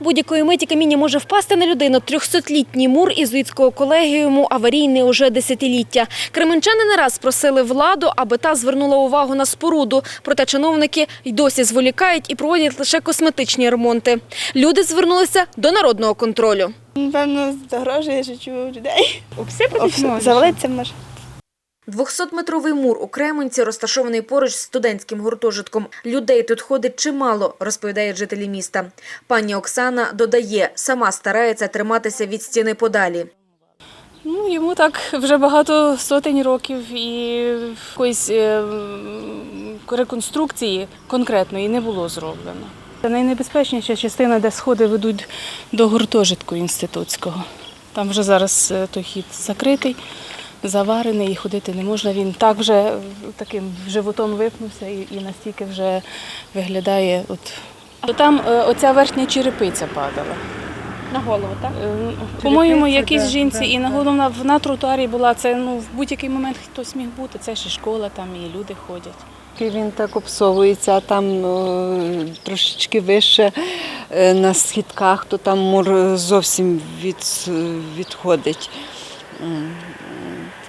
Будь-якої миті каміння може впасти на людину. 300-літній мур ізуїтського колегіуму аварійний уже десятиліття. Кременчани не раз просили владу, аби та звернула увагу на споруду. Проте чиновники й досі зволікають і проводять лише косметичні ремонти. Люди звернулися до народного контролю. Напевно, загрожує життю людей. Обсипатись Обс- може? Завалиться може. 200-метровий мур у Кременці розташований поруч з студентським гуртожитком. Людей тут ходить чимало, розповідають жителі міста. Пані Оксана додає, сама старається триматися від стіни подалі. Ну, йому так вже багато сотень років і якоїсь е, реконструкції конкретної не було зроблено. Найнебезпечніша частина, де сходи ведуть до гуртожитку інститутського. Там вже зараз е, той хід закритий, заварений і ходити не можна. Він так вже е, таким животом випнувся і, і настільки вже виглядає. От. То там е, оця верхня черепиця падала. На голову, так? Е, По-моєму, якійсь жінці і на голову на, на тротуарі була це ну в будь-який момент хтось міг бути. Це ж і школа, там і люди ходять. Він так обсовується, а там е, трошечки вище е, на східках, то там мур зовсім від, відходить.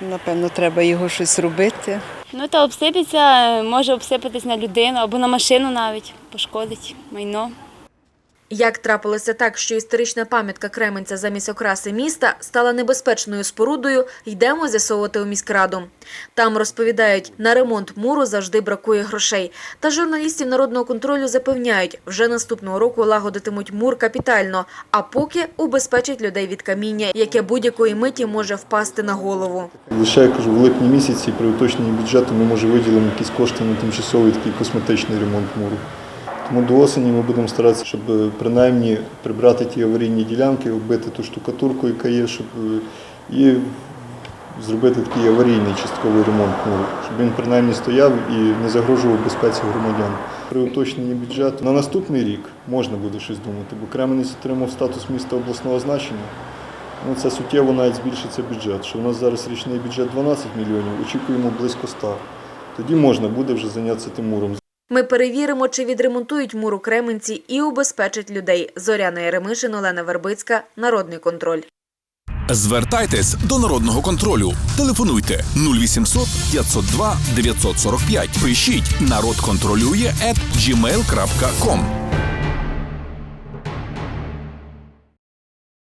Напевно, треба його щось робити. Ну та обсипеться, може обсипатись на людину або на машину навіть, пошкодить майно. Як трапилося так, що історична пам'ятка Кременця замість окраси міста стала небезпечною спорудою, йдемо з'ясовувати у міськраду. Там розповідають, на ремонт муру завжди бракує грошей. Та журналістів народного контролю запевняють, вже наступного року лагодитимуть мур капітально, а поки убезпечать людей від каміння, яке будь-якої миті може впасти на голову. Лише я кажу, в липні місяці при уточненні бюджету ми може виділимо якісь кошти на тимчасовий такий косметичний ремонт муру. Тому до осені ми будемо старатися, щоб е, принаймні прибрати ті аварійні ділянки, оббити ту штукатурку, яка є, щоб е, і зробити такий аварійний частковий ремонт муру, щоб він принаймні стояв і не загрожував безпеці громадян. При уточненні бюджету на наступний рік можна буде щось думати, бо Кременець отримав статус міста обласного значення. Ну, це суттєво навіть збільшиться бюджет. Що у нас зараз річний бюджет 12 мільйонів, очікуємо близько 100. Тоді можна буде вже зайнятися тим муром. Ми перевіримо, чи відремонтують мур у Кременці і убезпечать людей. Зоряна Яремишин, Олена Вербицька, Народний контроль. Звертайтесь до народного контролю. Телефонуйте 0800 502 945. Пишіть народ контролює at.